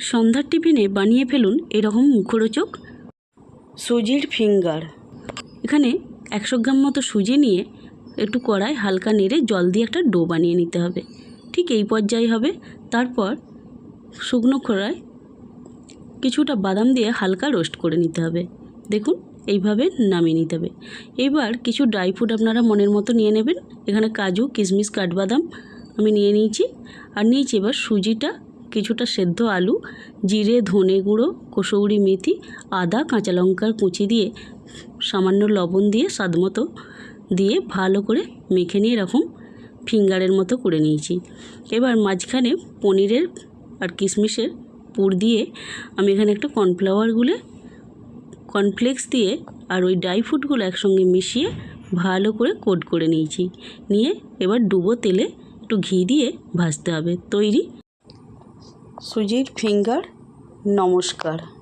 সন্ধ্যার টিফিনে বানিয়ে ফেলুন এরকম মুখরোচক সুজির ফিঙ্গার। এখানে একশো গ্রাম মতো সুজি নিয়ে একটু কড়াই হালকা নেড়ে জল দিয়ে একটা ডো বানিয়ে নিতে হবে। ঠিক এই পর্যায়ে হবে। তারপর শুকনো খোড়ায় কিছুটা বাদাম দিয়ে হালকা রোস্ট করে নিতে হবে। দেখুন, এইভাবে নামিয়ে নিতে হবে। এবার কিছু ড্রাই ফ্রুট আপনারা মনের মতো নিয়ে নেবেন। এখানে কাজু, কিশমিশ, কাঠবাদাম আমি নিয়ে নিয়েছি। আর নিয়েছি এবার সুজিটা কিছুটা সেদ্ধ আলু, জিরে, ধনে গুঁড়ো, কসৌরি মেথি, আদা, কাঁচা লঙ্কার কুচি দিয়ে সামান্য লবণ দিয়ে স্বাদ মতো দিয়ে ভালো করে মেখে নিয়ে এরকম ফিঙ্গারের মতো করে নিয়েছি। এবার মাঝখানে পনিরের আর কিশমিশের পুর দিয়ে আমি এখানে একটা কর্নফ্লাওয়ার গুলে কর্নফ্লেক্স দিয়ে আর ওই ড্রাই ফ্রুটগুলো একসঙ্গে মিশিয়ে ভালো করে কোট করে নিয়েছি। নিয়ে এবার ডুবো তেলে একটু ঘি দিয়ে ভাজতে হবে। তৈরি সুজির ফিঙ্গার নমস্কার।